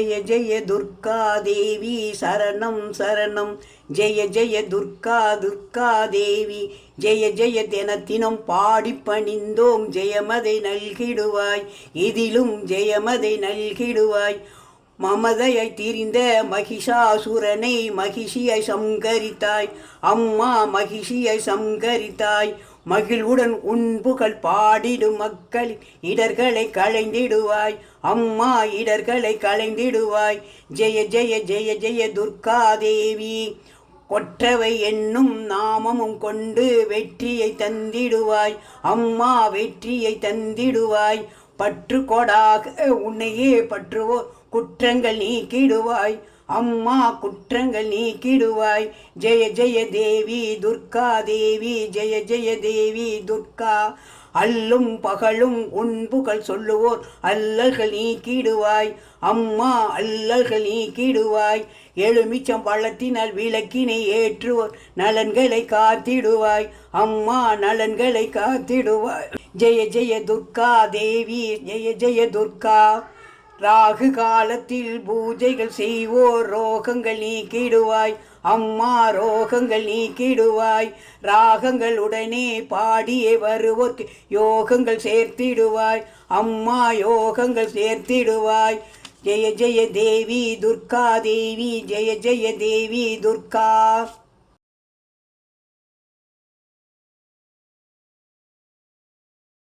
ஜெய துர்கா தேவி சரணம் சரணம். ஜெய ஜெய துர்கா துர்கா தேவி ஜெய ஜெய தினத்தினம் பாடி பணிந்தோம். ஜெயமதை நல்கிடுவாய் இதிலும் ஜெயமதை நல்கிடுவாய். மமதையை திரிந்த மகிஷாசுரனை மகிஷியை சங்கரித்தாய். அம்மா மகிஷியை சங்கரித்தாய். மகிழ்வுடன் உண்புகள் பாடிடும் மக்களின் இடர்களை களைந்திடுவாய். அம்மா இடர்களை களைந்திடுவாய். ஜெய ஜெய ஜெய ஜெய துர்கா தேவி. கொற்றவை என்னும் நாமமும் கொண்டு வெற்றியை தந்திடுவாய். அம்மா வெற்றியை தந்திடுவாய். பற்று கொடாக உன்னையே பற்றுவோ குற்றங்கள் நீக்கிடுவாய். அம்மா குற்றங்கள் நீக்கிடுவாய். ஜெய ஜெய தேவி துர்கா தேவி ஜெய ஜெய தேவி துர்கா அல்லும் பகலும் உண்புகள் சொல்லுவோர் அல்லல்கள் நீக்கிடுவாய். அம்மா அல்லல்கள் நீக்கிடுவாய். எலுமிச்சம் பழத்தினால் விளக்கினை ஏற்றுவோர் நலன்களை காத்திடுவாய். அம்மா நலன்களை காத்திடுவாய். ஜெய ஜெய துர்கா தேவி ஜெய ஜெய துர்கா ராகு காலத்தில் பூஜைகள் செய்வோர் ரோகங்கள் நீக்கிடுவாய். அம்மா ரோகங்கள் நீக்கிடுவாய். ராகங்கள் உடனே பாடியே வருவோர்க்கு யோகங்கள் சேர்த்திடுவாய். அம்மா யோகங்கள் சேர்த்திடுவாய். ஜெய ஜெய தேவி துர்கா தேவி ஜெய ஜெய தேவி துர்கா.